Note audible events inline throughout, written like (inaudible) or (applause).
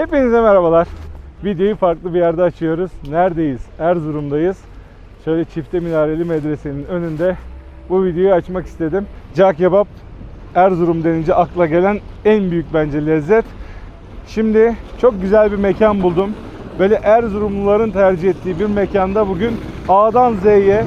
Hepinize merhabalar. Videoyu farklı bir yerde açıyoruz. Neredeyiz? Erzurum'dayız. Şöyle çifte minareli medresenin önünde bu videoyu açmak istedim. Cağ kebap Erzurum denince akla gelen en büyük bence lezzet. Şimdi çok güzel bir mekan buldum. Böyle Erzurumluların tercih ettiği bir mekanda bugün A'dan Z'ye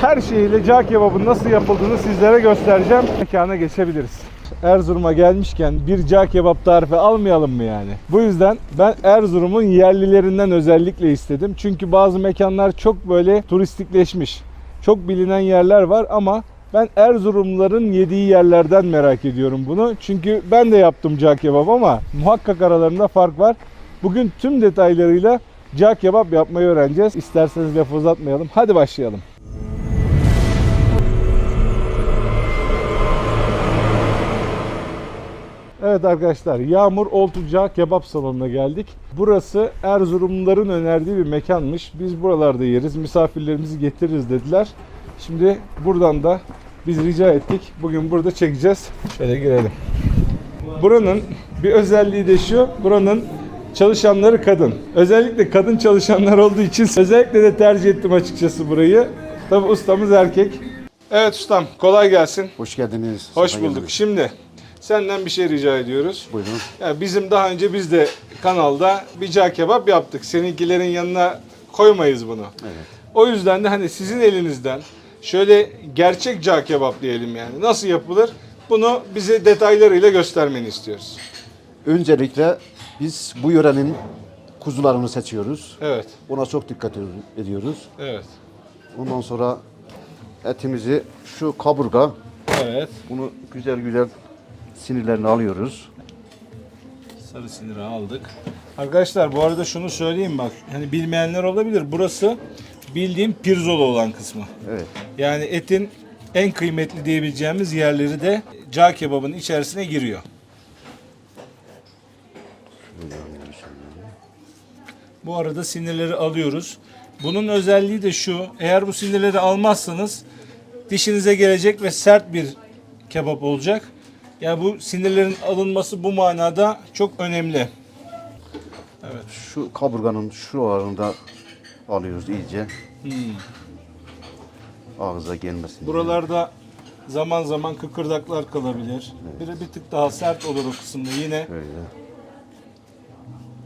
her şeyiyle cağ kebabın nasıl yapıldığını sizlere göstereceğim. Mekana geçebiliriz. Erzurum'a gelmişken bir cağ kebap tarifi almayalım mı yani? Bu yüzden ben Erzurum'un yerlilerinden özellikle istedim. Çünkü bazı mekanlar çok böyle turistikleşmiş. Çok bilinen yerler var ama ben Erzurumluların yediği yerlerden merak ediyorum bunu. Çünkü ben de yaptım cağ kebap ama muhakkak aralarında fark var. Bugün tüm detaylarıyla cağ kebap yapmayı öğreneceğiz. İsterseniz lafı uzatmayalım. Hadi başlayalım. Evet arkadaşlar Yağmur Oltuca Kebap Salonu'na geldik. Burası Erzurumluların önerdiği bir mekanmış. Biz buralarda yeriz, misafirlerimizi getiririz dediler. Şimdi buradan da biz rica ettik. Bugün burada çekeceğiz. Şöyle girelim. Buranın bir özelliği de şu. Buranın çalışanları kadın. Özellikle kadın çalışanlar olduğu için özellikle de tercih ettim açıkçası burayı. Tabi ustamız erkek. Evet ustam kolay gelsin. Hoş geldiniz. Hoş bulduk. geldiniz. Şimdi senden bir şey rica ediyoruz. Buyurun. Yani bizim daha önce biz de kanalda bir cağ kebap yaptık. Seninkilerin yanına koymayız bunu. Evet. O yüzden de hani sizin elinizden şöyle gerçek cağ kebap diyelim yani. Nasıl yapılır? Bunu bize detaylarıyla göstermeni istiyoruz. Öncelikle biz bu yörenin kuzularını seçiyoruz. Evet. Ona çok dikkat ediyoruz. Evet. Ondan sonra etimizi şu kaburga Evet. bunu güzel güzel sinirlerini alıyoruz. Sarı siniri aldık. Arkadaşlar bu arada şunu söyleyeyim bak. Hani bilmeyenler olabilir. Burası bildiğim pirzolu olan kısmı. Evet. Yani etin en kıymetli diyebileceğimiz yerleri de cağ kebabın içerisine giriyor. Bu arada sinirleri alıyoruz. Bunun özelliği de şu. Eğer bu sinirleri almazsanız dişinize gelecek ve sert bir kebap olacak. Yani bu sinirlerin alınması bu manada çok önemli. Şu kaburganın şuralarında alıyoruz iyice. Hmm. Ağza gelmesin. diye. Buralarda zaman zaman kıkırdaklar kalabilir. Biri bir tık daha sert olur o kısımda yine. Böyle.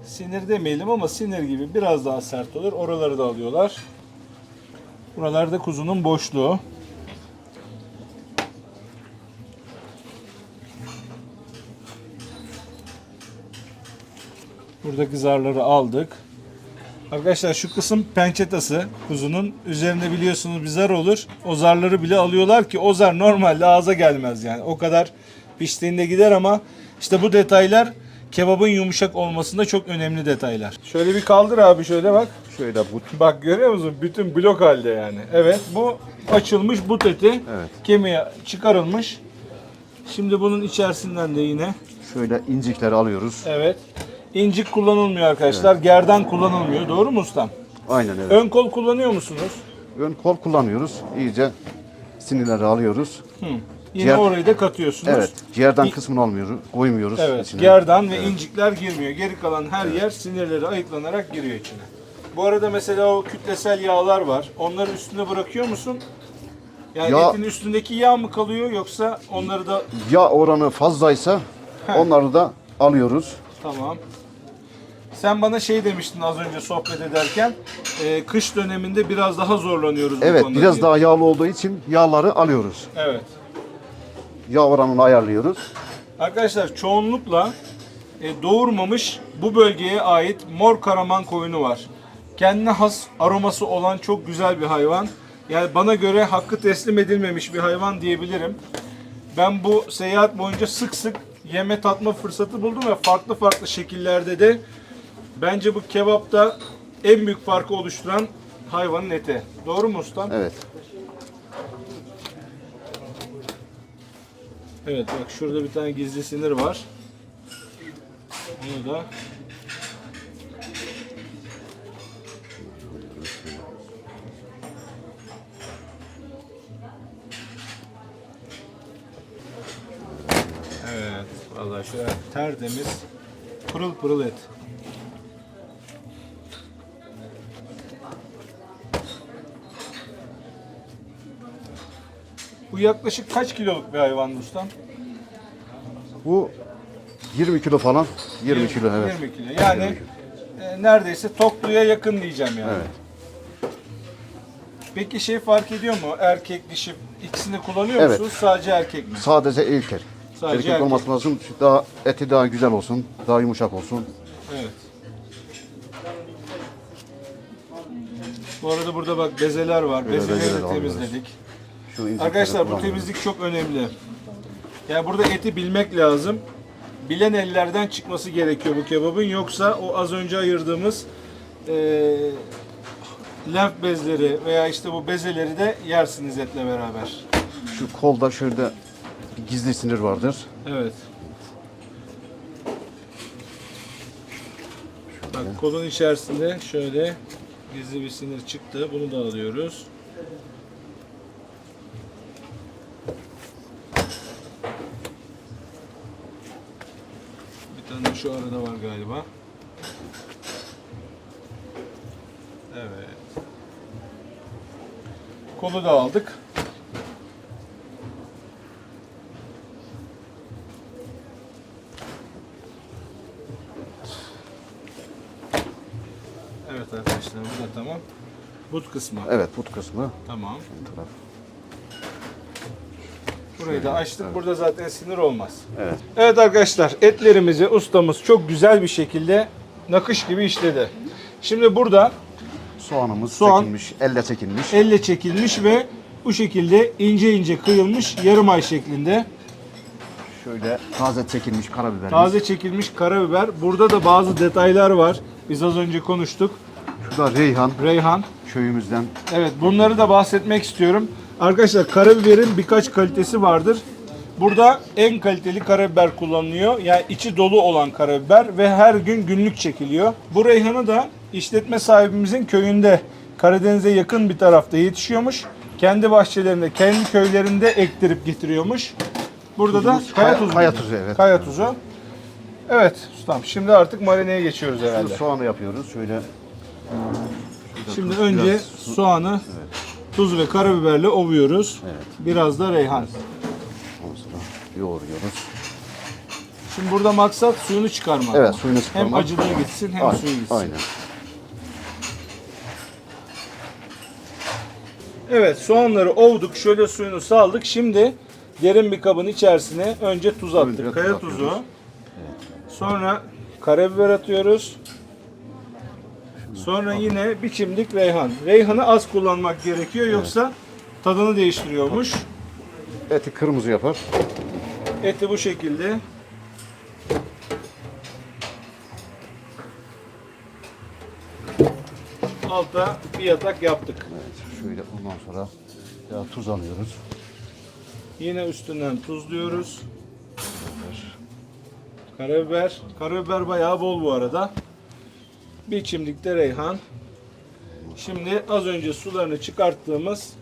Sinir demeyelim ama sinir gibi biraz daha sert olur. Oraları da alıyorlar. Buralarda kuzunun boşluğu. Buradaki zarları aldık. Arkadaşlar şu kısım pençetası kuzunun. Üzerinde biliyorsunuz bir zar olur. O zarları bile alıyorlar ki o zar normalde ağza gelmez yani. O kadar piştiğinde gider ama işte bu detaylar kebabın yumuşak olmasında çok önemli detaylar. Şöyle bir kaldır abi şöyle bak. Şöyle bu Bak görüyor musun? Bütün blok halde yani. Evet bu açılmış but eti. Evet. Kemiği çıkarılmış. Şimdi bunun içerisinden de yine şöyle incikleri alıyoruz. evet. İncik kullanılmıyor arkadaşlar. Gerdan kullanılmıyor. Doğru mu ustam? Aynen evet. Ön kol kullanıyor musunuz? Ön kol kullanıyoruz. İyice sinirleri alıyoruz. Hı. Yine Ciğer- orayı da katıyorsunuz. Evet. Ciğerden kısmını almıyoruz. Koymuyoruz Evet. içine. Gerdan ve incikler girmiyor. Geri kalan her yer sinirleri ayıklanarak giriyor içine. Bu arada mesela o kütlesel yağlar var. Onları üstüne bırakıyor musun? Yani Ya- etin üstündeki yağ mı kalıyor yoksa onları da Yağ oranı fazlaysa onları da alıyoruz. tamam. Sen bana şey demiştin az önce sohbet ederken e, kış döneminde biraz daha zorlanıyoruz bu Evet konuda. biraz değil mi? daha yağlı olduğu için yağları alıyoruz. Evet. Yağ oranını ayarlıyoruz. Arkadaşlar çoğunlukla e, doğurmamış bu bölgeye ait mor karaman koyunu var. Kendine has aroması olan çok güzel bir hayvan. Yani bana göre hakkı teslim edilmemiş bir hayvan diyebilirim. Ben bu seyahat boyunca sık sık yeme tatma fırsatı buldum ve farklı farklı şekillerde de bence bu kebapta en büyük farkı oluşturan hayvanın eti. Doğru mu ustam? Evet. Evet bak şurada bir tane gizli sinir var. Bunu da Evet. Vallahi şöyle tertemiz Pırıl pırıl et. Bu yaklaşık kaç kiloluk bir hayvan ustam? Bu 20 kilo falan. 20 kilo evet. 20 kilo. Yani e, neredeyse topluya yakın diyeceğim yani. Evet. Peki şey fark ediyor mu? Erkek, dişi ikisini kullanıyor Evet. musunuz? Sadece erkek mi? Sadece ilkel. Sadece erkek, erkek. olması lazım. Daha eti daha güzel olsun. Daha yumuşak olsun. Evet. Bu arada burada bak bezeler var. Bezeleri bezeler de alıyoruz. temizledik. Şu incikleri Arkadaşlar bu temizlik çok önemli. Yani burada eti bilmek lazım. Bilen ellerden çıkması gerekiyor bu kebabın. Yoksa o az önce ayırdığımız eee lenf bezleri veya işte bu bezeleri de yersiniz etle beraber. Şu kolda şöyle bir gizli sinir vardır. Evet. Bak kolun içerisinde şöyle gizli bir sinir çıktı. Bunu da alıyoruz. De şu arada var galiba. Evet. Kolu da aldık. Evet arkadaşlar bu da tamam. But kısmı. Evet put kısmı. Tamam. Bu taraf. Burayı da açtık. Burada zaten sinir olmaz. Evet. Evet arkadaşlar etlerimizi ustamız çok güzel bir şekilde nakış gibi işledi. Şimdi burada Soğanımız Soğan. çekilmiş, elle çekilmiş. elle çekilmiş ve bu şekilde ince ince kıyılmış yarım ay şeklinde. Şöyle taze çekilmiş karabiberimiz. Taze çekilmiş karabiber. Burada da bazı detaylar var. Biz az önce konuştuk. Şurada reyhan Reyhan. köyümüzden. Evet bunları da bahsetmek istiyorum. Arkadaşlar karabiberin birkaç kalitesi vardır. Burada en kaliteli karabiber kullanılıyor. Yani içi dolu olan karabiber ve her gün günlük çekiliyor. Bu reyhanı da işletme sahibimizin köyünde Karadeniz'e yakın bir tarafta yetişiyormuş. Kendi bahçelerinde, kendi köylerinde ektirip getiriyormuş. Burada da Tuzumuz, kaya kaya- tuzu. kaya tuzu, evet. Kaya tuzu. Evet ustam şimdi artık marineye geçiyoruz herhalde. soğanı yapıyoruz. Şöyle Şimdi önce biraz soğanı tuz ve karabiberle ovuyoruz. Evet. Biraz da reyhan. ondan sonra yoğuruyoruz. Şimdi burada maksat suyunu çıkarmak. Evet suyunu Hem sıkmamak. acılığı gitsin hem Aynen, suyu gitsin. Aynen. Evet soğanları ovduk. Şöyle suyunu saldık. Şimdi derin bir kabın içerisine önce tuz attık. Önce Kaya tuzu. Sonra karabiber atıyoruz. Sonra yine bir çimdik reyhan. Reyhanı az kullanmak gerekiyor yoksa tadını değiştiriyormuş. Eti kırmızı yapar. Eti bu şekilde. Alta bir yatak yaptık. Evet. Şöyle ondan sonra ya tuz alıyoruz. Yine üstünden tuzluyoruz. Karabiber. Karabiber bayağı bol bu arada. Bir çimdik de reyhan. Şimdi az önce sularını çıkarttığımız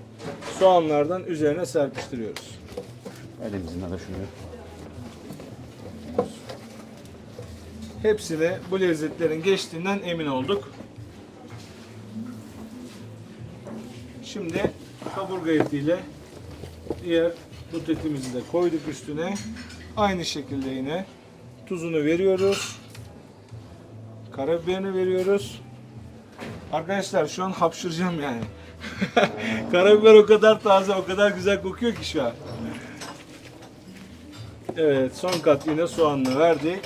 soğanlardan üzerine serpiştiriyoruz. Elimizle de şunu. Hepsine bu lezzetlerin geçtiğinden emin olduk. Şimdi kaburga etiyle diğer but etimizi de koyduk üstüne. Aynı şekilde yine tuzunu veriyoruz. Karabiberini veriyoruz. Arkadaşlar şu an hapşıracağım yani. (laughs) Karabiber o kadar taze, o kadar güzel kokuyor ki şu an. Evet, son kat yine soğanını verdik.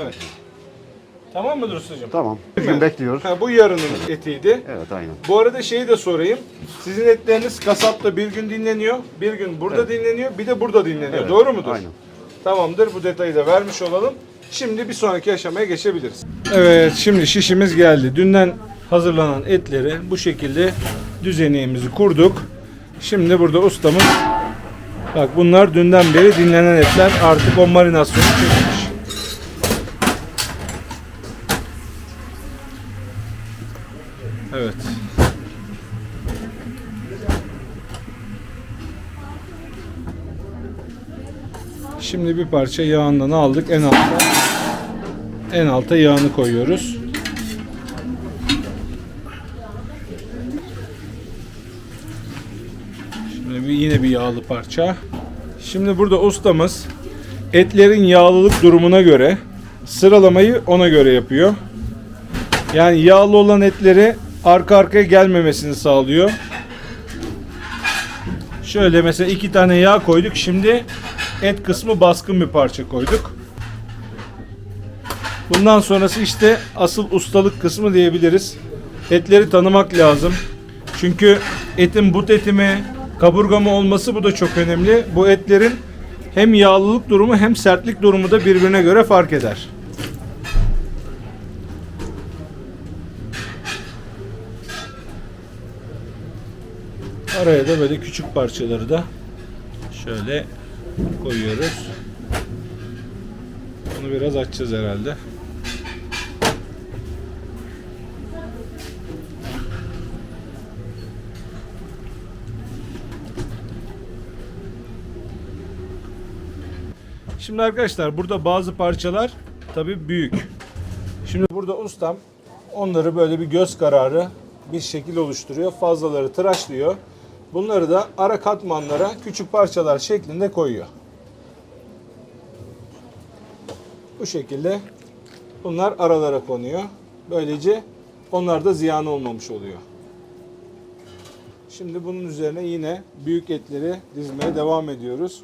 Evet. Tamam mıdır ustacığım? Tamam. Bir gün bekliyoruz. Ha, bu yarının etiydi. Evet aynen. Bu arada şeyi de sorayım. Sizin etleriniz kasapta bir gün dinleniyor, bir gün burada dinleniyor, bir de burada dinleniyor. Evet, Doğru mudur? aynen. Tamamdır. Bu detayı da vermiş olalım. Şimdi bir sonraki aşamaya geçebiliriz. Evet, şimdi şişimiz geldi. Dünden hazırlanan etleri bu şekilde düzenimizi kurduk. Şimdi burada ustamız bak bunlar dünden beri dinlenen etler. Artık o marinasyonu çekmiş. Evet. Şimdi bir parça yağından aldık en alta. En alta yağını koyuyoruz. Şimdi bir, yine bir yağlı parça. Şimdi burada ustamız etlerin yağlılık durumuna göre sıralamayı ona göre yapıyor. Yani yağlı olan etleri arka arkaya gelmemesini sağlıyor. Şöyle mesela iki tane yağ koyduk. Şimdi et kısmı baskın bir parça koyduk. Bundan sonrası işte asıl ustalık kısmı diyebiliriz. Etleri tanımak lazım. Çünkü etin but eti mi, kaburga mı olması bu da çok önemli. Bu etlerin hem yağlılık durumu hem sertlik durumu da birbirine göre fark eder. Araya da böyle küçük parçaları da şöyle koyuyoruz. Bunu biraz açacağız herhalde. Şimdi arkadaşlar burada bazı parçalar tabi büyük. Şimdi burada ustam onları böyle bir göz kararı bir şekil oluşturuyor. Fazlaları tıraşlıyor. Bunları da ara katmanlara küçük parçalar şeklinde koyuyor. Bu şekilde bunlar aralara konuyor. Böylece onlar da ziyan olmamış oluyor. Şimdi bunun üzerine yine büyük etleri dizmeye devam ediyoruz.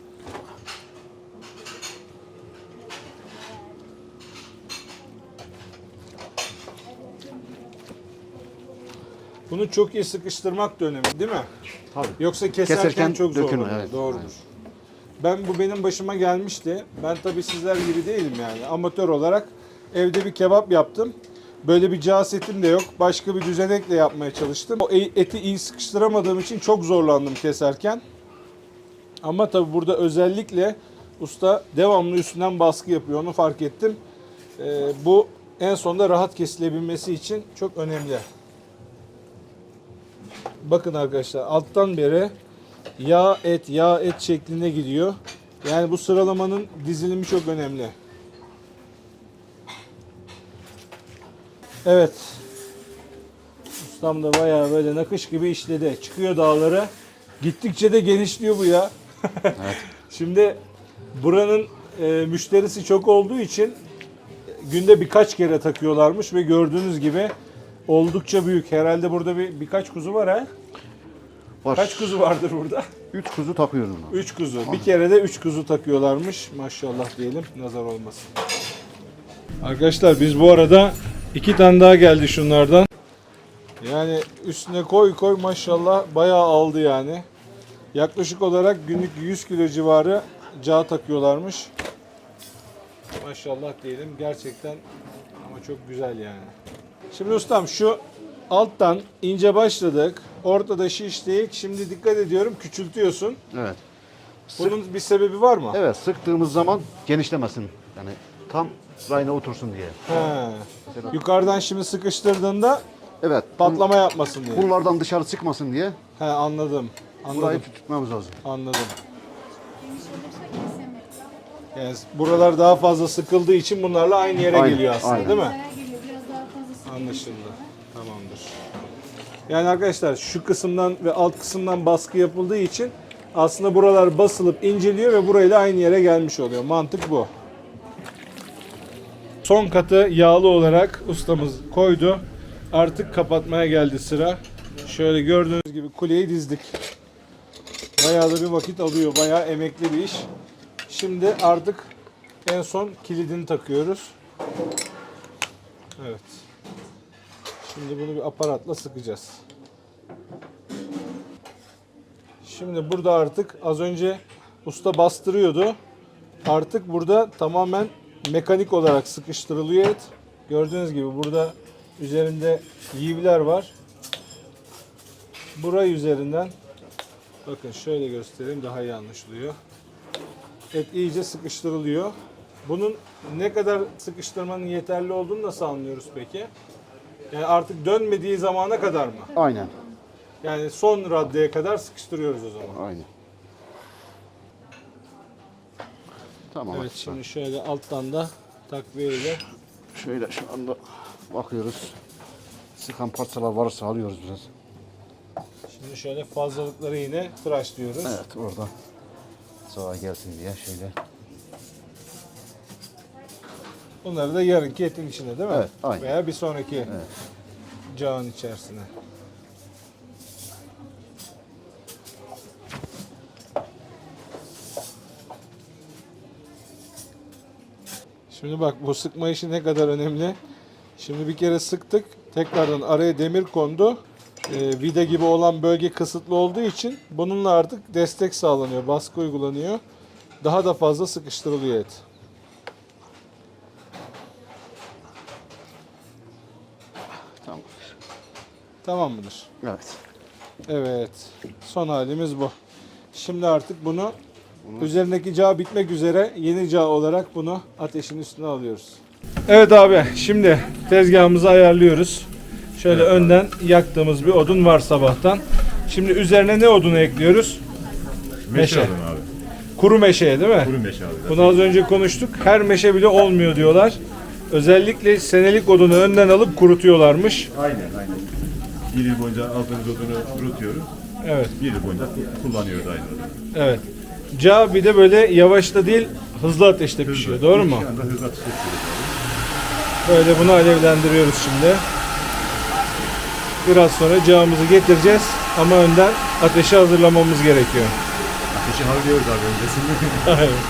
Bunu çok iyi sıkıştırmak da önemli değil mi? Tabii. Yoksa keserken, Keserken çok zor olur. evet. Doğrudur. Ben bu benim başıma gelmişti. Ben tabii sizler gibi değilim yani. Amatör olarak evde bir kebap yaptım. Böyle bir cağ setim de yok. Başka bir düzenekle yapmaya çalıştım. O e- eti iyi sıkıştıramadığım için çok zorlandım keserken. Ama tabii burada özellikle usta devamlı üstünden baskı yapıyor. Onu fark ettim. Ee, bu en sonunda rahat kesilebilmesi için çok önemli. Bakın arkadaşlar alttan beri yağ et yağ et şeklinde gidiyor. Yani bu sıralamanın dizilimi çok önemli. Evet. Ustam da bayağı böyle nakış gibi işledi. Çıkıyor dağlara. Gittikçe de genişliyor bu ya. (laughs) Şimdi buranın e, müşterisi çok olduğu için günde birkaç kere takıyorlarmış ve gördüğünüz gibi oldukça büyük. Herhalde burada bir birkaç kuzu var ha. Var. Kaç kuzu vardır burada? Üç kuzu takıyoruz buna. 3 kuzu. Bir kere de 3 kuzu takıyorlarmış. Maşallah diyelim. Nazar olmasın. Arkadaşlar biz bu arada iki tane daha geldi şunlardan. Yani üstüne koy koy maşallah bayağı aldı yani. Yaklaşık olarak günlük 100 kilo civarı cağ takıyorlarmış. Maşallah diyelim. Gerçekten ama çok güzel yani. Şimdi ustam şu alttan ince başladık. Ortada şiştik. Şimdi dikkat ediyorum küçültüyorsun. Evet. Bunun bir sebebi var mı? Evet sıktığımız zaman genişlemesin. Yani tam rayına otursun diye. He. Yukarıdan şimdi sıkıştırdığında Evet. patlama yapmasın diye. Pullardan dışarı çıkmasın diye He anladım. Anladım. burayı tutmamız lazım. Anladım. Yani buralar daha fazla sıkıldığı için bunlarla aynı yere Aynen, geliyor aslında aynen. değil mi? Anlaşıldı. Tamamdır. Yani arkadaşlar şu kısımdan ve alt kısımdan baskı yapıldığı için aslında buralar basılıp inceliyor ve burayla aynı yere gelmiş oluyor. Mantık bu. Son katı yağlı olarak ustamız koydu. Artık kapatmaya geldi sıra. Şöyle gördüğünüz gibi kuleyi dizdik. Bayağı da bir vakit alıyor. Bayağı emekli bir iş. Şimdi artık en son kilidini takıyoruz. Evet. Şimdi bunu bir aparatla sıkacağız. Şimdi burada artık az önce usta bastırıyordu. Artık burada tamamen mekanik olarak sıkıştırılıyor et. Gördüğünüz gibi burada üzerinde yivler var. Burayı üzerinden bakın şöyle göstereyim daha iyi anlaşılıyor. Et iyice sıkıştırılıyor. Bunun ne kadar sıkıştırmanın yeterli olduğunu nasıl anlıyoruz peki? Yani artık dönmediği zamana kadar mı? Aynen. Yani son raddeye kadar sıkıştırıyoruz o zaman. Aynen. Tamam. Evet şimdi şöyle alttan da takviyeyle Şöyle şu anda bakıyoruz. Sıkan parçalar varsa alıyoruz biraz. şimdi şöyle fazlalıkları yine tıraşlıyoruz. Evet orada sağa gelsin diye şöyle. Bunları da yarınki etin içine değil mi? Evet, aynen. Veya bir sonraki cağın içerisine. Şimdi bak bu sıkma işi ne kadar önemli. Şimdi bir kere sıktık. Tekrardan araya demir kondu. Ee, vida gibi olan bölge kısıtlı olduğu için bununla artık destek sağlanıyor. Baskı uygulanıyor. Daha da fazla sıkıştırılıyor et. Tamam mıdır? Evet. Evet. Son halimiz bu. Şimdi artık bunu üzerindeki cağ bitmek üzere yeni cağ olarak bunu ateşin üstüne alıyoruz. Evet abi şimdi tezgahımızı ayarlıyoruz. Şöyle önden yaktığımız bir odun var sabahtan. Şimdi üzerine ne odunu ekliyoruz? Meşe. Meşe abi. Kuru meşeye değil mi? Kuru meşe abi. Bunu az önce konuştuk. Her meşe bile olmuyor diyorlar. Özellikle senelik odunu önden alıp kurutuyorlarmış. Aynen aynen. Bir yıl boyunca aldığımız odunu kurutuyoruz. Evet. Bir yıl boyunca kullanıyoruz aynı odunu. Evet. Cağ bir de böyle yavaşta değil hızlı ateşte pişiyor. Doğru mu? Şu anda hızla tutuyoruz abi. Böyle bunu alevlendiriyoruz şimdi. Biraz sonra cağımızı getireceğiz ama önden ateşi hazırlamamız gerekiyor. Ateşi harlıyoruz abi öncesinde. (laughs)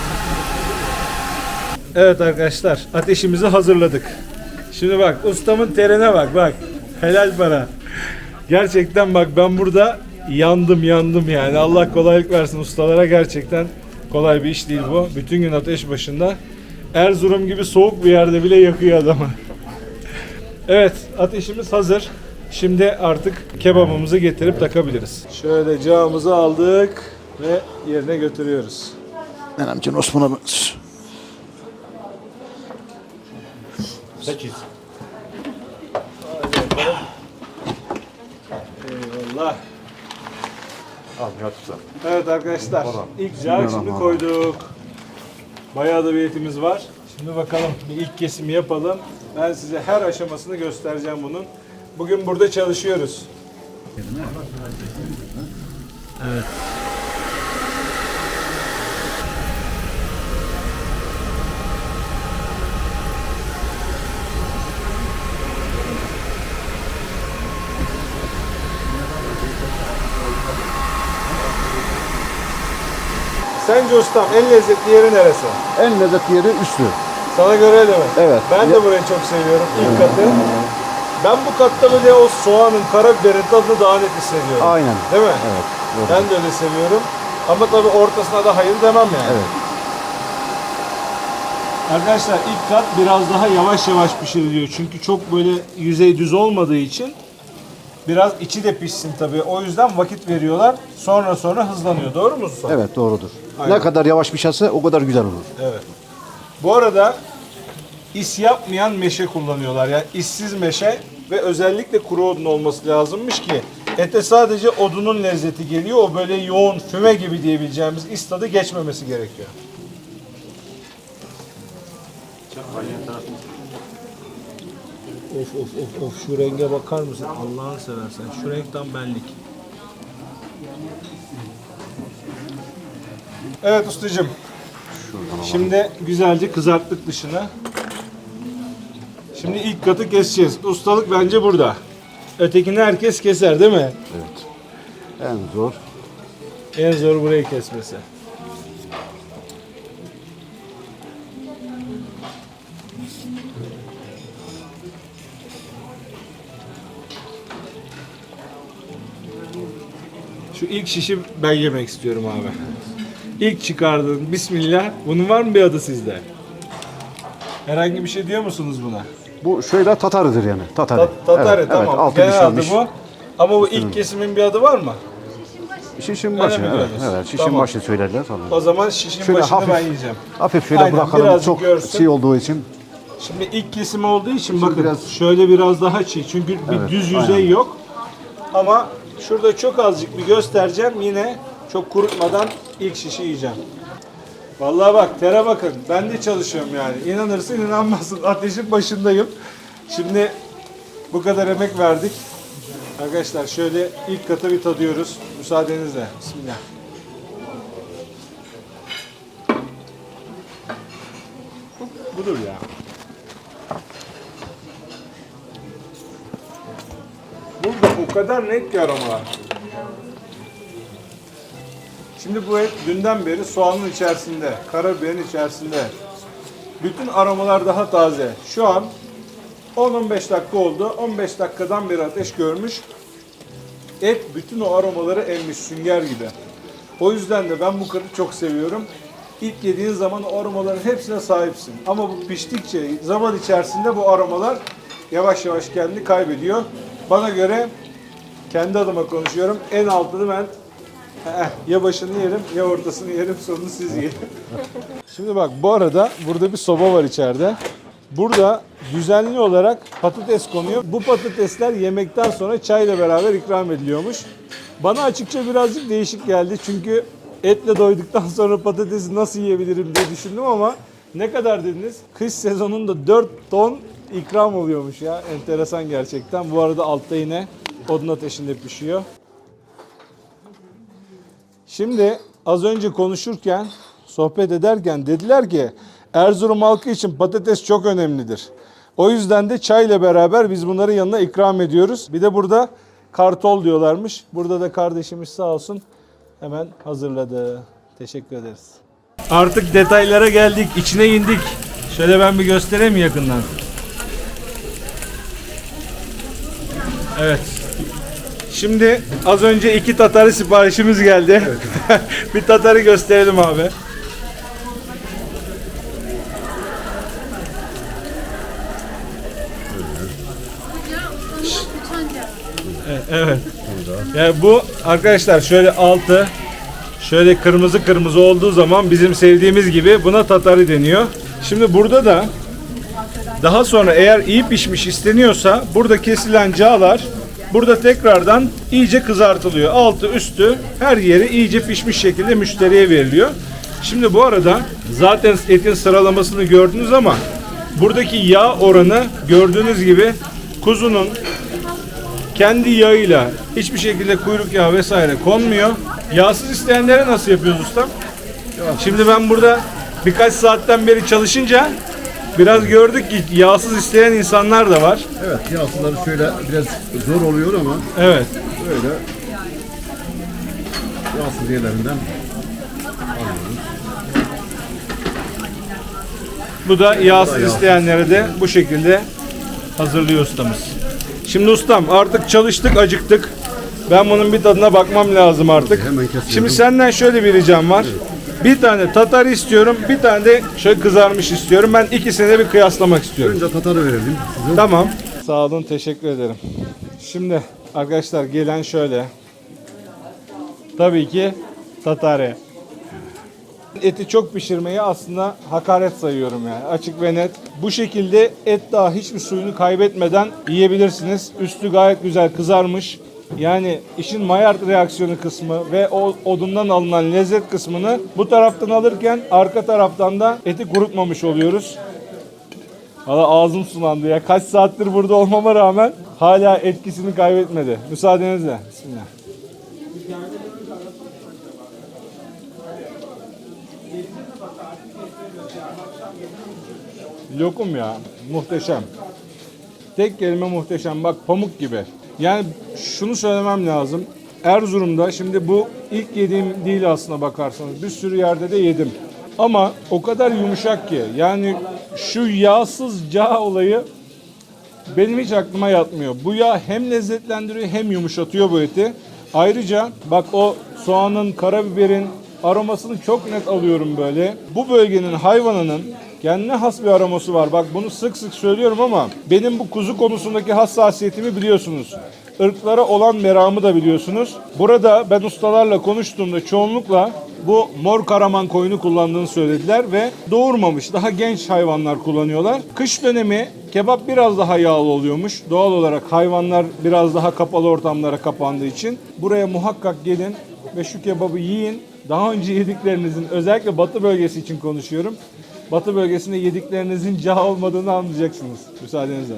Evet arkadaşlar ateşimizi hazırladık. Şimdi bak ustamın terine bak bak. Helal para. Gerçekten bak ben burada yandım yandım yani. Allah kolaylık versin ustalara gerçekten kolay bir iş değil bu. Bütün gün ateş başında. Erzurum gibi soğuk bir yerde bile yakıyor adamı. Evet ateşimiz hazır. Şimdi artık kebabımızı getirip takabiliriz. Şöyle cağımızı aldık ve yerine götürüyoruz. Benim Osman abi. 8. Eyvallah. Al Nihat Usta. Evet arkadaşlar ilk cağı şimdi koyduk. Bayağı da bir etimiz var. Şimdi bakalım bir ilk kesimi yapalım. Ben size her aşamasını göstereceğim bunun. Bugün burada çalışıyoruz. Evet. Sence ustam en lezzetli yeri neresi? En lezzetli yeri üstü. Sana göre öyle mi? Evet. Ben de burayı çok seviyorum ilk katı. Ben bu katta böyle o soğanın, karabiberin tadını daha net hissediyorum. Aynen. Değil mi? Evet. Doğru. Ben de öyle seviyorum. Ama tabii ortasına da hayır demem yani. Evet. Arkadaşlar ilk kat biraz daha yavaş yavaş pişiriliyor. Çünkü çok böyle yüzey düz olmadığı için biraz içi de pişsin tabii. O yüzden vakit veriyorlar. Sonra sonra hızlanıyor. Doğru mu usta? Evet doğrudur. Aynen. Ne kadar yavaş pişerse o kadar güzel olur. Evet. Bu arada is yapmayan meşe kullanıyorlar. Yani işsiz meşe ve özellikle kuru odun olması lazımmış ki ete sadece odunun lezzeti geliyor. O böyle yoğun füme gibi diyebileceğimiz is tadı geçmemesi gerekiyor. Of of of of şu renge bakar mısın? Allah'ını seversen şu renk tam benlik. Evet ustacığım. Şimdi güzelce kızarttık dışını. Şimdi ilk katı keseceğiz. Ustalık bence burada. Ötekini herkes keser değil mi? Evet. En zor. En zor burayı kesmesi. Şu ilk şişi ben yemek istiyorum abi. İlk çıkardığın Bismillah. Bunun var mı bir adı sizde? Herhangi bir şey diyor musunuz buna? Bu şöyle tatarıdır yani. Tatarı. Ta- Tatarı evet, tamam. Evet, altı Genel adı bu. Ama bu ilk kesimin bir adı var mı? Şişin başı. mi Evet, diyorsunuz? evet. Şişin Tamam. başı söylerler tabii. O zaman şişin Şöyle başını hafif- ben yiyeceğim. Hafif şöyle Aynen, bırakalım. birazcık Çok görsün. çiğ olduğu için. Şimdi ilk kesim olduğu için bakın biraz- şöyle biraz daha çiğ. Çünkü bir düz yüzey yok. Ama şurada çok azıcık bir göstereceğim. Yine çok kurutmadan ilk şişi yiyeceğim. Vallahi bak tere bakın. Ben de çalışıyorum yani. İnanırsın inanmazsın. Ateşin başındayım. Şimdi bu kadar emek verdik. Arkadaşlar şöyle ilk katı bir tadıyoruz. Müsaadenizle. Bismillah. Budur ya. Burada o kadar net ki aromalar. Şimdi bu et dünden beri soğanın içerisinde, karabiberin içerisinde. Bütün aromalar daha taze. Şu an 10-15 dakika oldu. 15 dakikadan beri ateş görmüş. Et bütün o aromaları emmiş sünger gibi. O yüzden de ben bu katı çok seviyorum. İlk yediğin zaman o aromaların hepsine sahipsin. Ama bu piştikçe zaman içerisinde bu aromalar yavaş yavaş kendini kaybediyor. Bana göre kendi adıma konuşuyorum. En altını ben eh, ya başını yerim ya ortasını yerim sonunu siz yiyin. (laughs) Şimdi bak bu arada burada bir soba var içeride. Burada düzenli olarak patates konuyor. Bu patatesler yemekten sonra çayla beraber ikram ediliyormuş. Bana açıkça birazcık değişik geldi çünkü etle doyduktan sonra patatesi nasıl yiyebilirim diye düşündüm ama ne kadar dediniz? Kış sezonunda 4 ton ikram oluyormuş ya. Enteresan gerçekten. Bu arada altta yine odun ateşinde pişiyor. Şimdi az önce konuşurken, sohbet ederken dediler ki Erzurum halkı için patates çok önemlidir. O yüzden de çayla beraber biz bunları yanına ikram ediyoruz. Bir de burada kartol diyorlarmış. Burada da kardeşimiz sağ olsun hemen hazırladı. Teşekkür ederiz. Artık detaylara geldik, içine indik. Şöyle ben bir göstereyim yakından? Evet. Şimdi az önce iki tatarı siparişimiz geldi. (laughs) bir tatarı gösterelim abi. Evet. Yani bu arkadaşlar şöyle altı şöyle kırmızı kırmızı olduğu zaman bizim sevdiğimiz gibi buna tatari deniyor. Şimdi burada da daha sonra eğer iyi pişmiş isteniyorsa burada kesilen cağlar burada tekrardan iyice kızartılıyor. Altı üstü her yeri iyice pişmiş şekilde müşteriye veriliyor. Şimdi bu arada zaten etin sıralamasını gördünüz ama buradaki yağ oranı gördüğünüz gibi kuzunun kendi yağıyla hiçbir şekilde kuyruk yağı vesaire konmuyor. Yağsız isteyenlere nasıl yapıyoruz ustam? Şimdi ben burada birkaç saatten beri çalışınca biraz gördük ki yağsız isteyen insanlar da var. Evet yağsızları şöyle biraz zor oluyor ama Evet. böyle yağsız yerlerinden Bu da yağsız isteyenlere de bu şekilde hazırlıyor ustamız. Şimdi ustam artık çalıştık acıktık. Ben bunun bir tadına bakmam lazım artık. Hemen kesiyorum. Şimdi senden şöyle bir ricam var. Bir tane tatar istiyorum, bir tane de şöyle kızarmış istiyorum. Ben ikisini de bir kıyaslamak istiyorum. önce tatarı verelim size. Tamam. Sağ olun, teşekkür ederim. Şimdi arkadaşlar gelen şöyle. Tabii ki tatare. Eti çok pişirmeyi aslında hakaret sayıyorum yani açık ve net. Bu şekilde et daha hiçbir suyunu kaybetmeden yiyebilirsiniz. Üstü gayet güzel kızarmış. Yani işin Maillard reaksiyonu kısmı ve o odundan alınan lezzet kısmını bu taraftan alırken arka taraftan da eti kurutmamış oluyoruz. Valla ağzım sulandı ya. Kaç saattir burada olmama rağmen hala etkisini kaybetmedi. Müsaadenizle. Bismillah. Lokum ya. Muhteşem. Tek kelime muhteşem. Bak pamuk gibi. Yani şunu söylemem lazım. Erzurum'da şimdi bu ilk yediğim değil aslına bakarsanız. Bir sürü yerde de yedim. Ama o kadar yumuşak ki. Yani şu yağsız cağ olayı benim hiç aklıma yatmıyor. Bu yağ hem lezzetlendiriyor hem yumuşatıyor bu eti. Ayrıca bak o soğanın, karabiberin aromasını çok net alıyorum böyle. Bu bölgenin hayvanının kendine has bir aroması var. Bak bunu sık sık söylüyorum ama benim bu kuzu konusundaki hassasiyetimi biliyorsunuz. Irklara olan meramı da biliyorsunuz. Burada ben ustalarla konuştuğumda çoğunlukla bu mor karaman koyunu kullandığını söylediler ve doğurmamış daha genç hayvanlar kullanıyorlar. Kış dönemi kebap biraz daha yağlı oluyormuş. Doğal olarak hayvanlar biraz daha kapalı ortamlara kapandığı için buraya muhakkak gelin ve şu kebabı yiyin. Daha önce yediklerinizin özellikle batı bölgesi için konuşuyorum. Batı bölgesinde yediklerinizin cağ olmadığını anlayacaksınız. Müsaadenizle.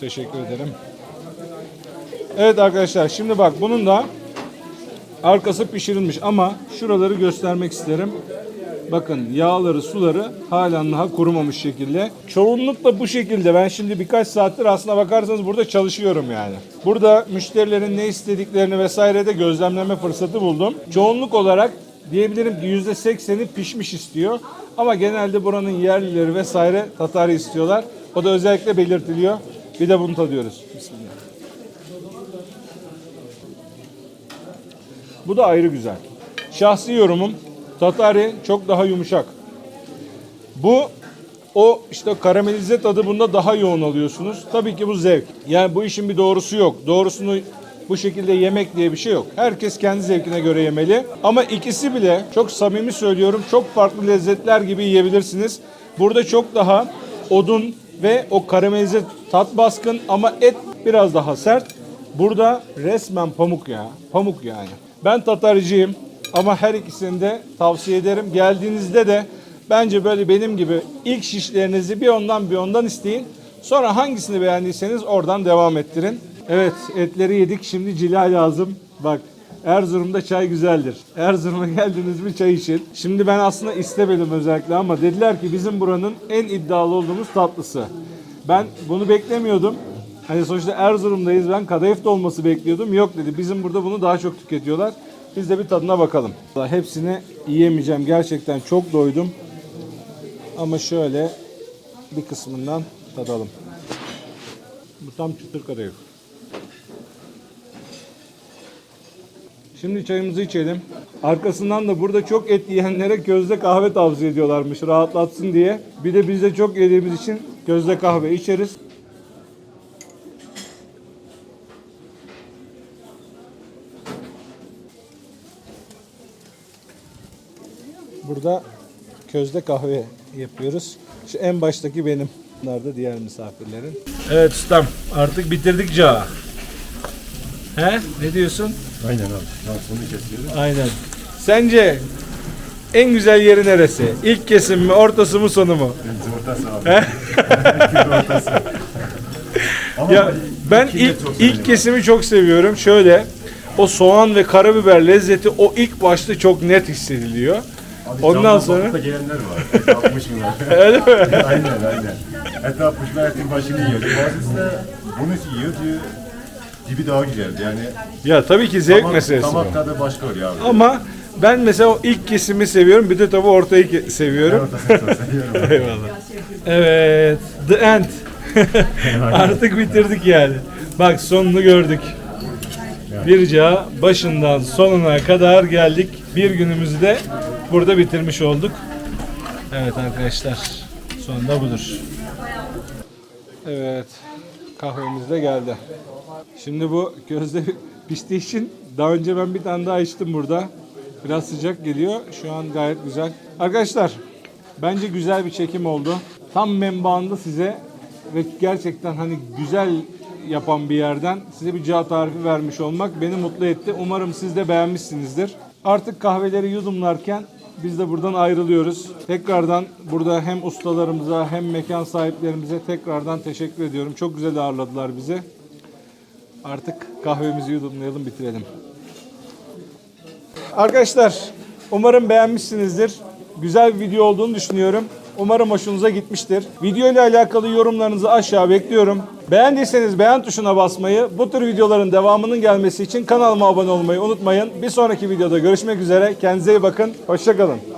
Teşekkür ederim. Evet arkadaşlar şimdi bak bunun da arkası pişirilmiş ama şuraları göstermek isterim. Bakın yağları, suları halen daha kurumamış şekilde. Çoğunlukla bu şekilde. Ben şimdi birkaç saattir aslına bakarsanız burada çalışıyorum yani. Burada müşterilerin ne istediklerini vesaire de gözlemleme fırsatı buldum. Çoğunluk olarak diyebilirim ki %80'i pişmiş istiyor. Ama genelde buranın yerlileri vesaire Tatar'ı istiyorlar. O da özellikle belirtiliyor. Bir de bunu tadıyoruz. Bismillah. Bu da ayrı güzel. Şahsi yorumum Tatari çok daha yumuşak. Bu o işte karamelize tadı bunda daha yoğun alıyorsunuz. Tabii ki bu zevk. Yani bu işin bir doğrusu yok. Doğrusunu bu şekilde yemek diye bir şey yok. Herkes kendi zevkine göre yemeli. Ama ikisi bile çok samimi söylüyorum çok farklı lezzetler gibi yiyebilirsiniz. Burada çok daha odun ve o karamelize tat baskın ama et biraz daha sert. Burada resmen pamuk ya. Pamuk yani. Ben Tatarcıyım ama her ikisini de tavsiye ederim. Geldiğinizde de bence böyle benim gibi ilk şişlerinizi bir ondan bir ondan isteyin. Sonra hangisini beğendiyseniz oradan devam ettirin. Evet etleri yedik şimdi cila lazım. Bak Erzurum'da çay güzeldir. Erzurum'a (laughs) geldiniz mi çay için. Şimdi ben aslında istemedim özellikle ama dediler ki bizim buranın en iddialı olduğumuz tatlısı. Ben bunu beklemiyordum. Hani sonuçta Erzurum'dayız ben kadayıf dolması bekliyordum. Yok dedi bizim burada bunu daha çok tüketiyorlar. Biz de bir tadına bakalım. Hepsini yiyemeyeceğim. Gerçekten çok doydum. Ama şöyle bir kısmından tadalım. Bu tam çıtır kadayıf. Şimdi çayımızı içelim. Arkasından da burada çok et yiyenlere gözde kahve tavsiye ediyorlarmış rahatlatsın diye. Bir de biz de çok yediğimiz için gözde kahve içeriz. Burada közde kahve yapıyoruz. Şu en baştaki benim. Bunlar da diğer misafirlerin. Evet ustam artık bitirdik cağı. He? Ne diyorsun? Aynen abi. Lansmanı kesiyoruz. Aynen. Sence en güzel yeri neresi? İlk kesim mi, ortası mı, sonu mu? Deniz ortası abi. (laughs) Ortası. Ama Ya ben de ilk, çok ilk kesimi çok seviyorum. Şöyle o soğan ve karabiber lezzeti o ilk başta çok net hissediliyor. Abi Ondan canlı sonra balıkla gelenler var. (laughs) Et atmışlar. öyle mi? (laughs) aynen aynen. Et atmışlar etin başını yiyor. Bazısı da bunu yiyor diyor. Dibi daha güzeldi yani. Ya tabii ki zevk Damak- meselesi bu. Damak tadı başka oluyor abi. Ama ben mesela o ilk kesimi seviyorum. Bir de tabii ortayı seviyorum. (laughs) Eyvallah. Evet. The end. (laughs) Artık bitirdik yani. Bak sonunu gördük. Bir cağı başından sonuna kadar geldik. Bir günümüzü de burada bitirmiş olduk. Evet arkadaşlar. Sonunda budur. Evet. Kahvemiz de geldi. Şimdi bu gözde piştiği için daha önce ben bir tane daha içtim burada. Biraz sıcak geliyor. Şu an gayet güzel. Arkadaşlar bence güzel bir çekim oldu. Tam menbaında size ve gerçekten hani güzel yapan bir yerden size bir cağ tarifi vermiş olmak beni mutlu etti. Umarım siz de beğenmişsinizdir. Artık kahveleri yudumlarken biz de buradan ayrılıyoruz. Tekrardan burada hem ustalarımıza hem mekan sahiplerimize tekrardan teşekkür ediyorum. Çok güzel ağırladılar bizi. Artık kahvemizi yudumlayalım bitirelim. Arkadaşlar umarım beğenmişsinizdir. Güzel bir video olduğunu düşünüyorum. Umarım hoşunuza gitmiştir. Video ile alakalı yorumlarınızı aşağı bekliyorum. Beğendiyseniz beğen tuşuna basmayı, bu tür videoların devamının gelmesi için kanalıma abone olmayı unutmayın. Bir sonraki videoda görüşmek üzere. Kendinize iyi bakın. Hoşçakalın.